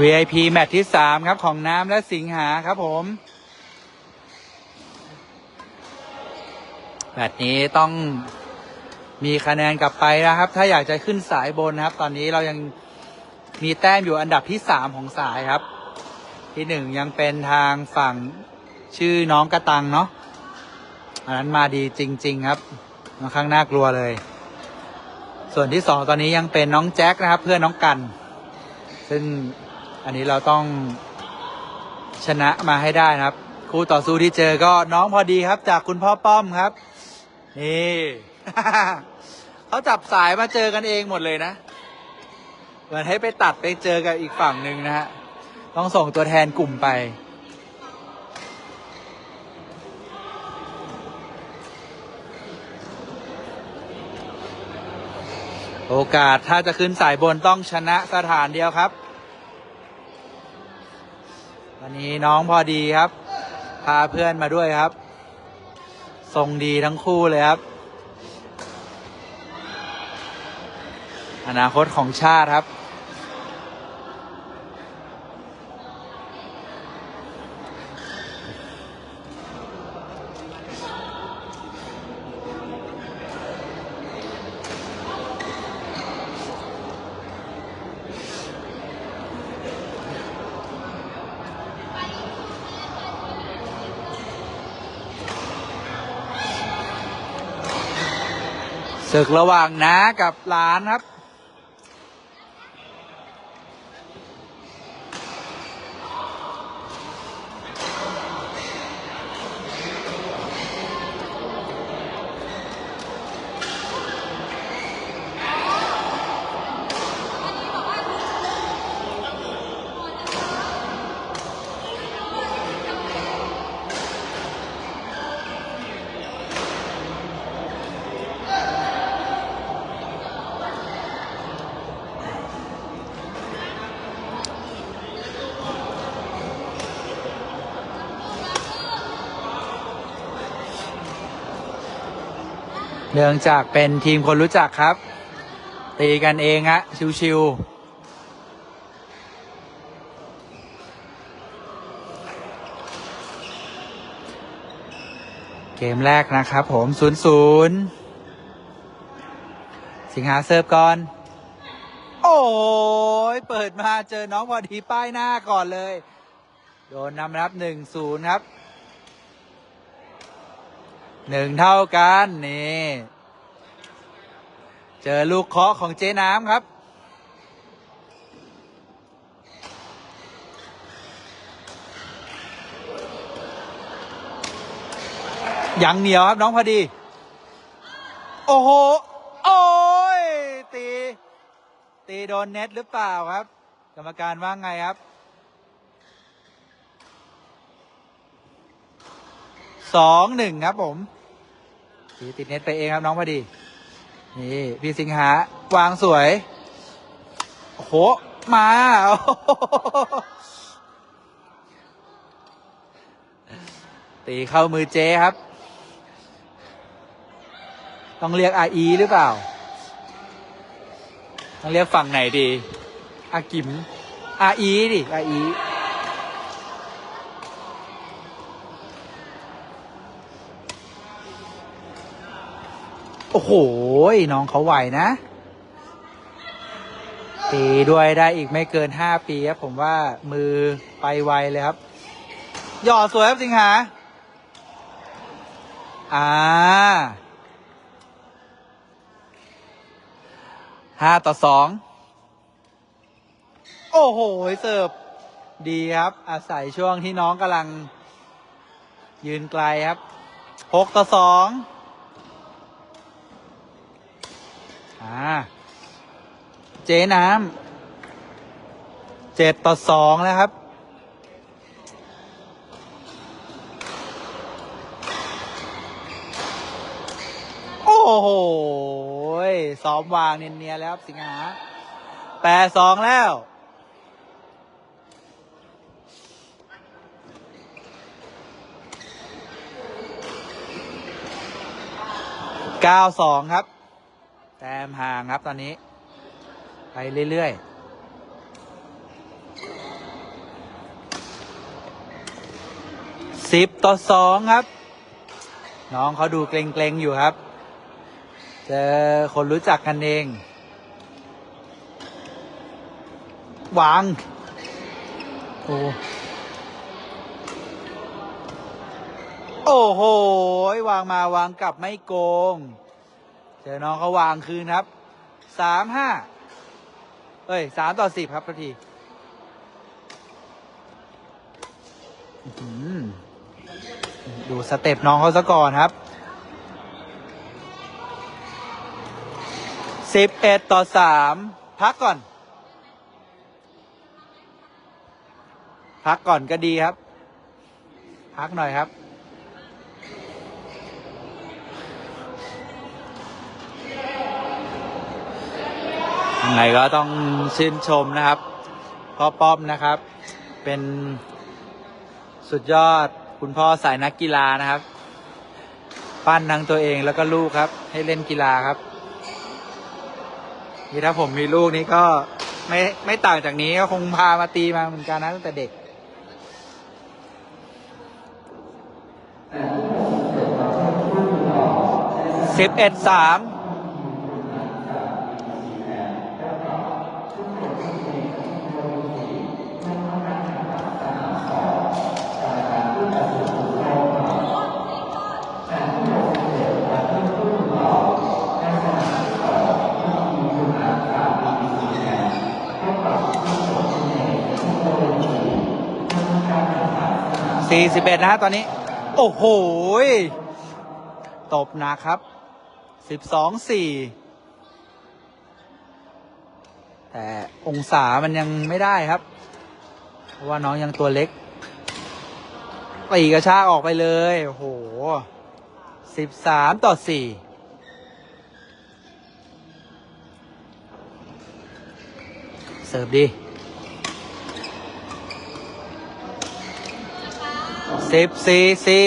VIP แมตช์ที่3ครับของน้ำและสิงหาครับผมแมตช์นี้ต้องมีคะแนนกลับไปนะครับ ถ้าอยากจะขึ้นสายบนนะครับ ตอนนี้เรายังมีแต้มอยู่อันดับที่3ของสายครับ ที่หนึ่งยังเป็นทางฝั่งชื่อน้องกระตังเนาะอันนั้นมาดีจริง ๆ ครับค่อนข้างน่ากลัวเลย ส่วนที่สองตอนนี้ยังเป็นน้องแจ็คนะครับ เพื่อนน้องกัน ซึ่ง อันนี้เราต้องชนะมาให้ได้นะครับ คู่ต่อสู้ที่เจอก็น้องพอดีครับ จากคุณพ่อป้อมครับ นี่ เขาจับสายมาเจอกันเองหมดเลยนะเหมือนให้ไปตัดไปเจอกับอีกฝั่งหนึ่งนะฮะต้องส่งตัวแทนกลุ่มไปโอกาสถ้าจะขึ้นสายบนต้องชนะสถานเดียวครับ วันนี้น้องพอดีครับ พาเพื่อนมาด้วยครับ ทรงดีทั้งคู่เลยครับ อนาคตของชาติครับ ศึกระหว่างน้ากับหลานครับ เนื่องจากเป็นทีมคนรู้จักครับ ตีกันเองฮะชิวๆเกมแรกนะครับผม 0 0 สิงหาเซิร์ฟก่อน โอ้ยเปิดมาเจอน้องพอดีป้ายหน้าก่อนเลย โดนนำรับ 1 0 ครับ หนึ่งเท่ากันนี่เจอลูกเคาะของเจ๊น้ำครับ ยังเหนียวครับน้องพอดี โอ้โห โอ้ยตี ตีโดนเน็ตหรือเปล่าครับ กรรมการว่าไงครับสองหนึ่งครับผม ตีติดเน็ตไปเองครับน้องพอดี นี่พี่สิงหาวางสวย โอ้โห มาตีเข้ามือเจ๊ครับ ต้องเรียกอาอีหรือเปล่า ต้องเรียกฝั่งไหนดี อากิมอาอีดิอาอี โอ้โห น้องเขาไหวนะ ตีด้วยได้อีกไม่เกินห้าปีครับผมว่ามือไปไวเลยครับ หย่อสวยครับสิงหา อ่าห้าต่อสอง โอ้โห เสิร์ฟ ดีครับ อาศัยช่วงที่น้องกำลังยืนไกลครับหกต่อสอง อ่า เจ๊น้ำเจ็ดต่อสองแล้วครับ โอ้โหซ้อมวางเนียนๆแล้วครับสิงหาแปดสองแล้วเก้าสองครับ ต้มห่างครับตอนนี้ ไปเรื่อยๆสิบต่อสองครับ น้องเขาดูเกรงๆอยู่ครับ เจอคนรู้จักกันเอง วาง โอ้โอ้โห วางมาวางกลับไม่โกง เจอน้องเขาวางคืนครับสามห้าเอ้ยสามต่อสิบครับทันทีดูสเต็ปน้องเขาซะก่อนครับสิบเอ็ดต่อสามพักก่อน พักก่อนก็ดีครับ พักหน่อยครับ ยังไงก็ต้องชื่นชมนะครับพ่อป้อมนะครับ เป็นสุดยอดคุณพ่อสายนักกีฬานะครับ ปั้นทั้งตัวเองแล้วก็ลูกครับ ให้เล่นกีฬาครับ นี่ถ้าผมมีลูกนี้ก็ไม่ไม่ต่างจากนี้ก็คงพามาตีมาเหมือนกันนะตั้งแต่เด็กสิบเอ็ดสาม สี่สิบเอ็ดนะฮะตอนนี้ โอ้โหตบหนักครับสิบสองสี่แต่องศามันยังไม่ได้ครับ เพราะว่าน้องยังตัวเล็กตีกระชากออกไปเลย โอ้โหสิบสามต่อสี่เสิร์ฟดี สิบสี่สี่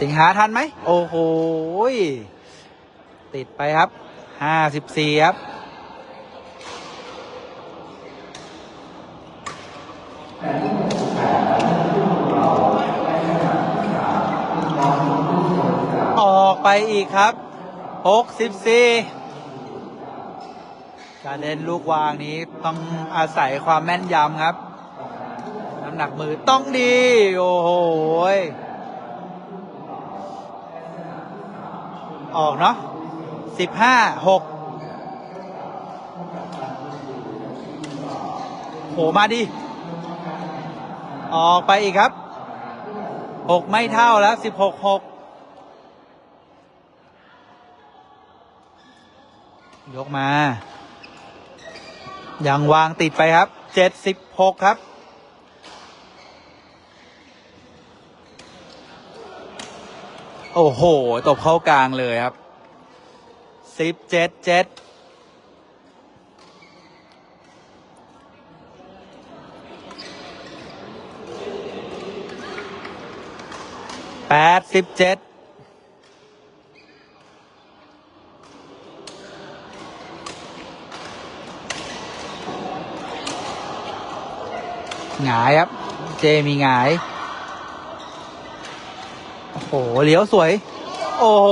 สิงหาทันไหม โอ้โห ติดไปครับ ห้าสิบสี่ครับออกไปอีกครับหกสิบสี่ การเล่นลูกวางนี้ต้องอาศัยความแม่นยำครับ น้ำหนักมือต้องดี โอ้โหออกเนาะสิบห้าหกโหมาดิออกไปอีกครับหกไม่เท่าแล้วสิบหกหกยกมา ยังวางติดไปครับ เจ็ดสิบหกครับ โอ้โห ตบเข้ากลางเลยครับ สิบเจ็ดเจ็ดแปดสิบเจ็ด หงายครับ เจมีหงาย โอ้โหเลี้ยวสวย โอ้โห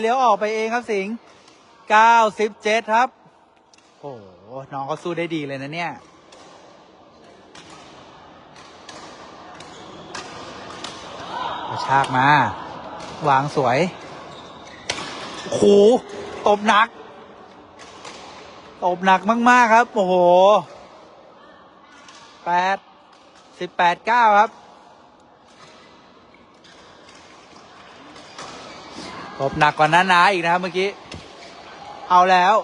เลี้ยวออกไปเองครับสิงห์เก้าสิบเจ็ดครับ โอ้โหน้องเขาสู้ได้ดีเลยนะเนี่ยกระชากมา วางสวยโอ้โหตบหนัก ตบหนักมาก ๆ ครับ โอ้โหแปด สิบแปดเก้าครับ ตบหนักกว่านั้นนะอีกนะครับเมื่อกี้ เอาแล้ว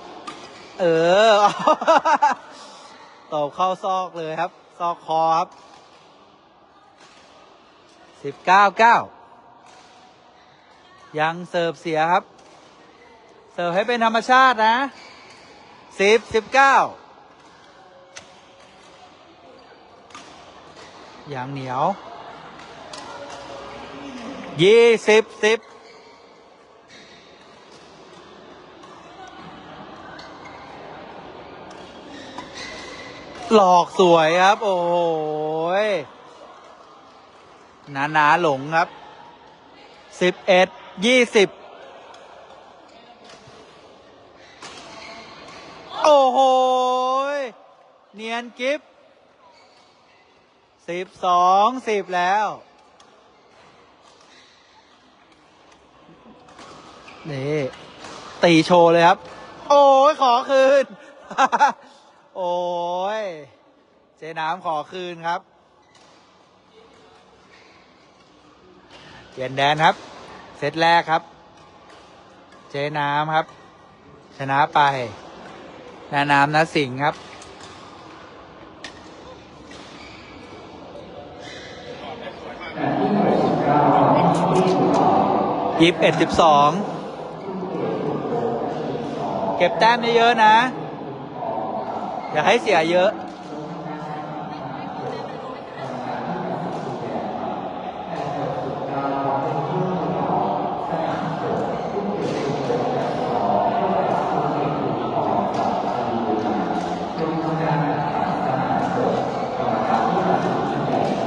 เออ ตบเข้าซอกเลยครับ ซอกคอครับสิบเก้าเก้ายังเสิร์ฟเสียครับ เสิร์ฟให้เป็นธรรมชาตินะสิบสิบเก้า อย่างเหนียว ยี่สิบสิบหลอกสวยครับ โอ้โหยหนาหนาหลงครับสิบเอ็ดยี่สิบโอ้โหเนียนกิฟ สิบสองสิบแล้ว นี่ ตีโชว์เลยครับ โอ้ยขอคืน โอ้ย เจน้ำขอคืนครับ เปลี่ยนแดนครับ เซตแรกครับ เจน้ำครับ ชนะไปนาน้ำนะสิงครับ ยิบเอ็ดสิบสองเก็บแต้มเยอะๆนะ อย่าให้เสียเยอะ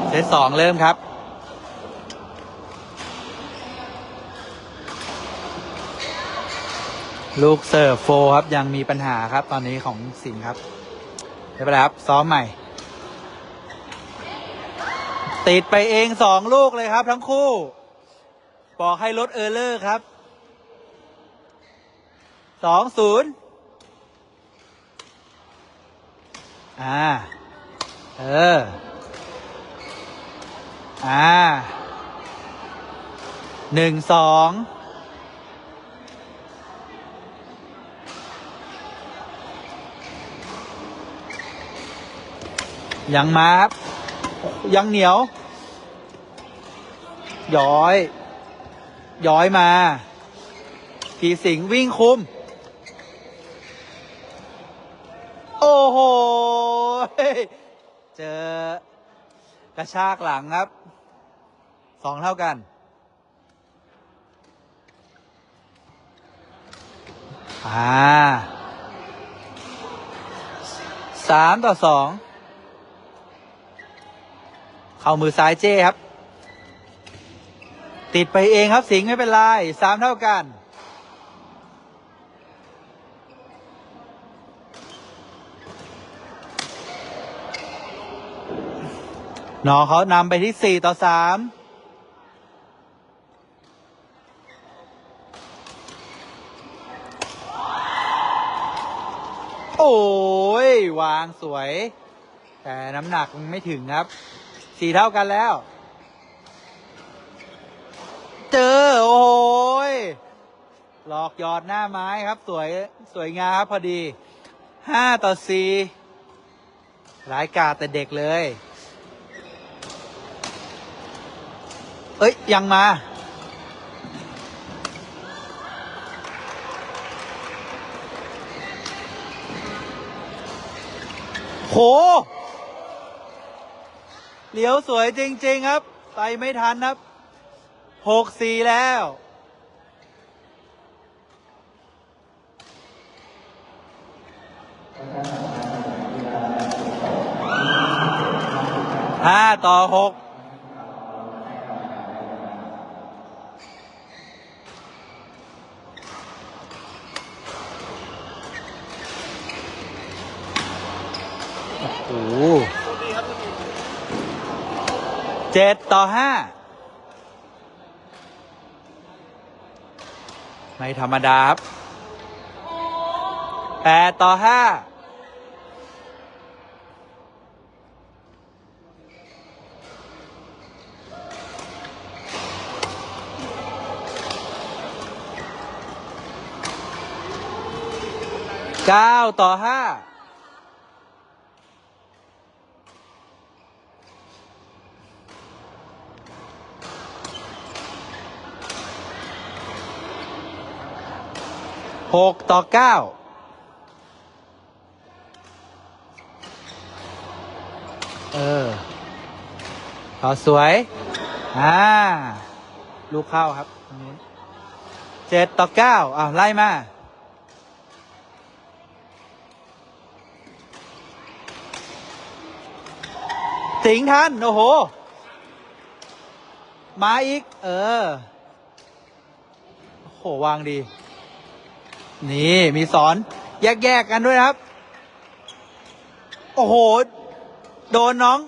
เซตสองเริ่มครับ ลูกเสิร์ฟโฟร์ครับยังมีปัญหาครับ ตอนนี้ของสิงห์ครับไม่เป็นไรครับ ซ้อมใหม่ ติดไปเองสองลูกเลยครับ ทั้งคู่ บอกให้ลดเออร์เลอร์ครับสองศูนย์อ่า เออ อ่าหนึ่งสอง ยังมาครับยังเหนียว ย้อย ย้อยมาผีสิงวิ่งคุม โอ้โห เจอกระชากหลังครับ สองเท่ากันอ่าสามต่อสอง เข้ามือซ้ายเจ้ครับ ติดไปเองครับสิงห์ไม่เป็นไรสามเท่ากันน้องเขานำไปที่สี่ต่อสามโอ้ยวางสวย แต่น้ำหนักไม่ถึงครับ สี่เท่ากันแล้ว เจอ โอ้ยหลอกหยอดหน้าไม้ครับ สวยสวยงามครับพอดีห้าต่อสี่ร้ายกาแต่เด็กเลย เอ้ย ยังมา โห เหลียวสวยจริง ๆ ครับ ไปไม่ทันครับหกสี่แล้ว ห้าต่อหก เจ็ดต่อห้าไม่ธรรมดาครับแปดต่อห้าเก้าต่อห้า หกต่อเก้าเออต่อสวย อ่า ลูกเข้าครับตรงนี้เจ็ดต่อเก้าอ้าวไล่มา สิงห์ทัน โอ้โห มาอีก เออ โอ้โห วางดี นี่มีสอน แยกๆกันด้วยครับ โอ้โห โดนน้อง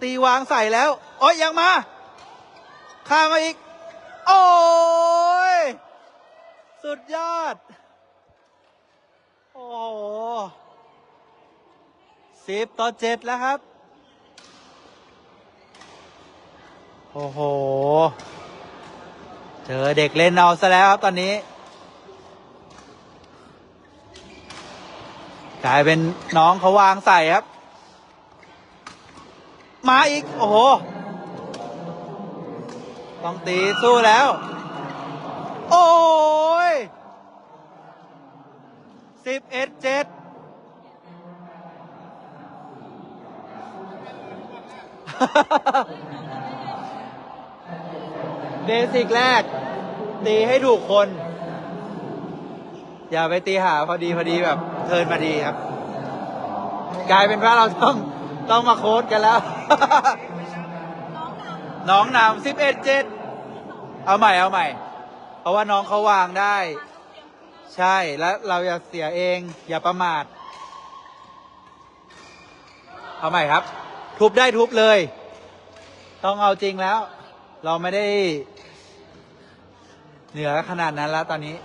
ตีวางใส่แล้ว โอ้ยยังมา ข้ามมาอีก โอ้ย สุดยอด โอ้โหสิบต่อเจ็ดแล้วครับ โอ้โห เจอเด็กเล่นเอาซะแล้วครับตอนนี้ กลายเป็นน้องเขาวางใส่ครับ มาอีก โอ้โห ต้องตีสู้แล้ว โอ้ยสิบเอ็ดเจ็ดเบสิกแรก ตีให้ถูกคน อย่าไปตีหาพอดีพอดีแบบ เทินมาดีครับ กลายเป็นว่าเราต้องต้องมาโค้ดกันแล้ว น้องนำสิบเอ็ดเจ็ดเอาใหม่เอาใหม่ เพราะว่าน้องเขาวางได้ ใช่แล้วเราอย่าเสียเอง อย่าประมาท เอาใหม่ครับ ทุบได้ทุบเลย ต้องเอาจริงแล้ว เราไม่ได้ เหนือขนาดนั้นแล้วตอนนี้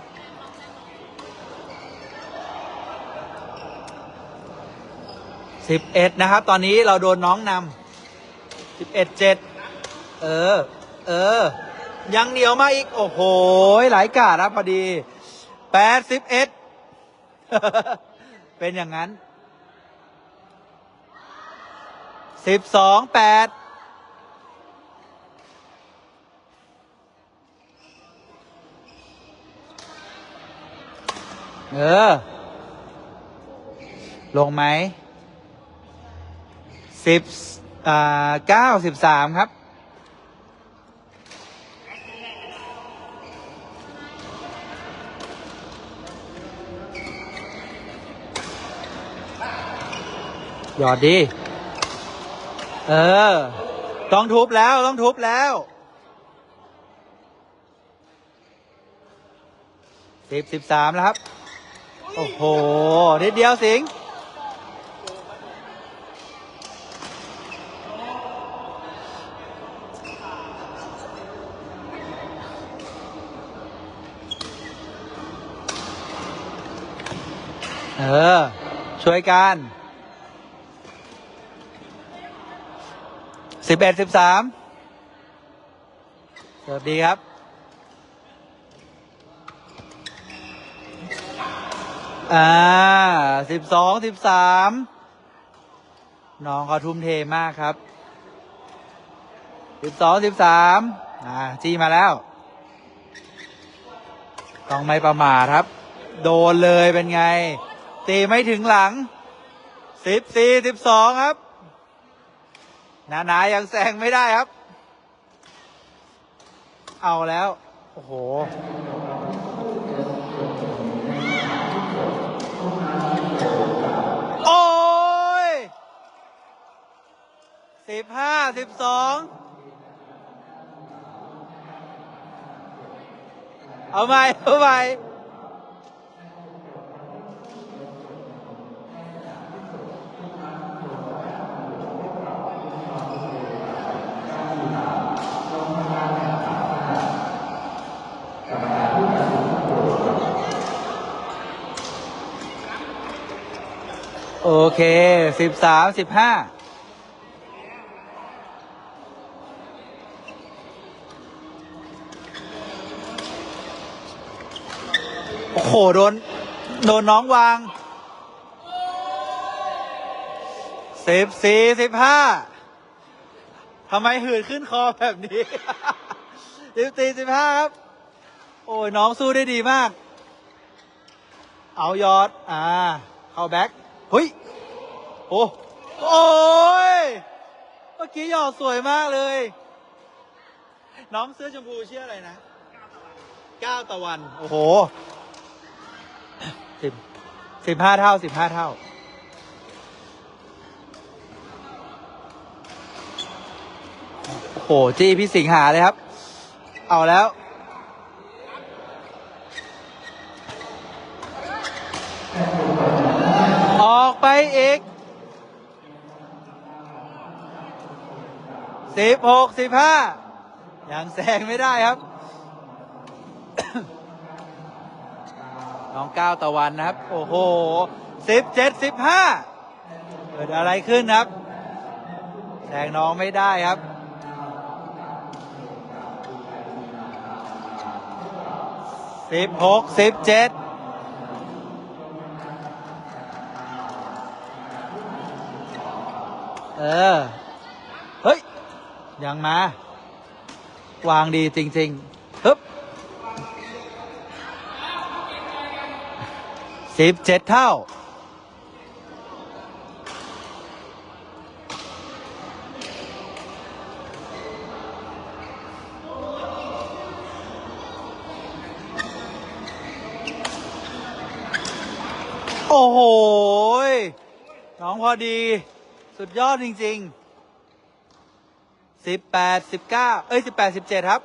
สิบเอ็ดนะครับ ตอนนี้เราโดนน้องนำสิบเอ็ดเจ็ดเออ เออ ยังเหนียวมาอีก โอ้โห หลายกาดครับพอดีแปดสิบเอ็ดเป็นอย่างนั้นสิบสองแปดเออ ลงไหม สิบอ่าเก้าสิบสามครับ หยอดดี เออ ต้องทุบแล้ว ต้องทุบแล้วสิบสิบสามแล้วครับ โอ้โห นิดเดียวสิงห์ เออ ช่วยกันสิบเอ็ดสิบสามสวัสดีครับอ่าสิบสองสิบสามน้องเขาทุ่มเทมากครับสิบสองสิบสามอ่าจี้มาแล้ว ต้องไม่ประมาทครับ โดนเลยเป็นไง ตีไม่ถึงหลังสิบสี่สิบสองครับนานายังแซงไม่ได้ครับ เอาแล้ว โอ้โห โอ้ยสิบห้าสิบสองเอาใหม่เอาใหม่ โอเคสิบสามสิบห้าโอ้โหโดน โดนน้องวางสิบสี่สิบห้าทำไมหืดขึ้นคอแบบนี้สิบสี่สิบห้าครับ โอ้ยน้องสู้ได้ดีมาก เอายอด อ่า เข้าแบ็ค เฮ้ย โอ้โอ้ยเมื่อกี้หยอดสวยมากเลย น้องเสื้อชมพูชื่ออะไรนะก้าวตะวัน โอ้โหสิบสิบห้าเท่าสิบห้าเท่าโหจี้พี่สิงหาเลยครับ เอาแล้ว สิบหกสิบห้ายังแซงไม่ได้ครับ น้องก้าวตะวันนะครับ โอ้โหสิบเจ็ดสิบห้าเกิดอะไรขึ้นครับแซงน้องไม่ได้ครับสิบหกสิบเจ็ดเออ ยังมาวางดีจริงๆฮึบสิบเจ็ดเท่า โอ้โห น้องพอดี สุดยอดจริง ๆ สิบแปดสิบเก้าเอ้ยสิบแปดสิบเจ็ดครับ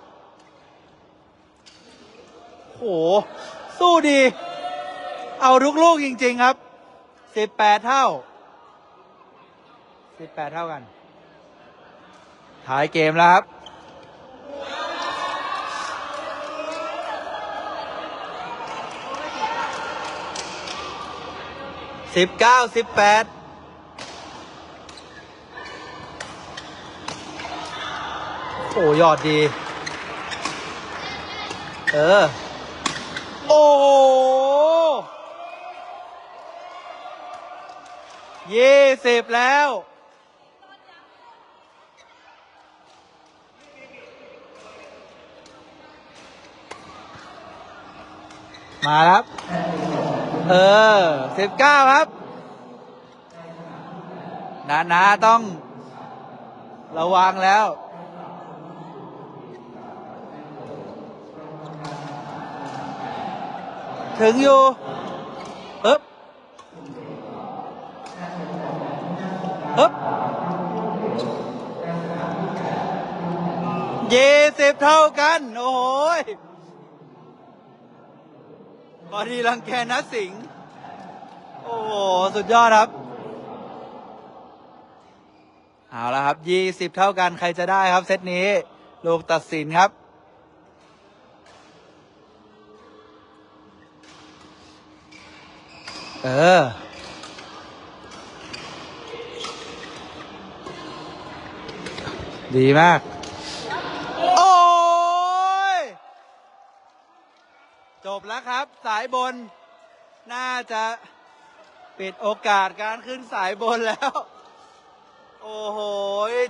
โอ้โหสู้ดี เอาทุกลูกจริง ๆ ครับสิบแปดเท่าสิบแปดเท่ากันท้ายเกมแล้วครับสิบเก้าสิบแปด โอ้ยอดดี เออ โอ้ยี่สิบแล้ว มาครับ เออสิบเก้าครับ นานาต้องระวังแล้ว ถึงอยู่ปึ๊บปึ๊บยี่สิบเท่ากัน โอ้ยพอดีรังแกนัดสิงห์โอ้โห สุดยอดครับ เอาละครับยี่สิบเท่ากันใครจะได้ครับเซตนี้ ลูกตัดสินครับ เออ ดีมาก โอ้ย จบแล้วครับ สายบน น่าจะปิดโอกาสการขึ้นสายบนแล้ว โอ้โห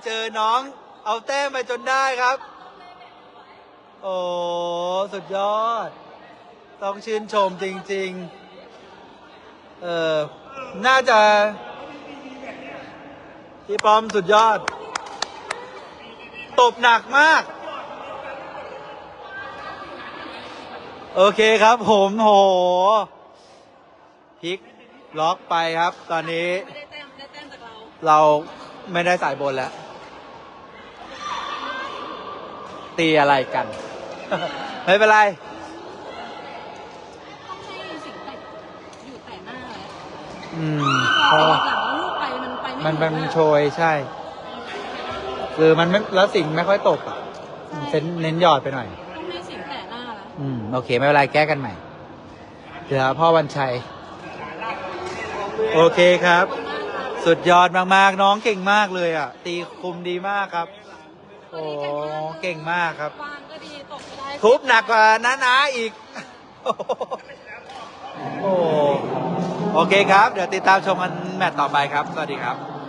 เจอน้องเอาแต้มไปจนได้ครับ โอ้ สุดยอด ต้องชื่นชมจริง ๆ เออน่าจะพี่ปอมสุดยอด ตบหนักมาก โอเคครับผมโหพลิกล็อกไปครับ ตอนนี้ ไม่ได้แต้มได้แต้มจากเราเราไม่ได้สายบนแล้ว ตีอะไรกัน ไม่เป็นไร ต้องให้สิ่งแต่อยู่แต่หน้าเลย อืมพเพอราะหลังแล้วลูกไปมันไปไม่มันถึเป็นงอะ โชยใช่ คือมันไม่แล้วสิ่งไม่ค่อยตกอะเน้นเน้นหยอดไปหน่อย ต้องให้สิ่งแต่หน้าละอืมโอเค ไม่เป็นไรแก้กันใหม่เหลือพ่อวันชัย โอเคครับ สุดยอดมากๆ น้องเก่งมากเลยอะ ตีคุมดีมากครับ โอ้เก่งมากครับ วางก็ดีตกก็ได้ทุบหนักกว่าน้านาอีก โอ้ โอเคครับ เดี๋ยวติดตามชมกันแมตต์ต่อไปครับ สวัสดีครับ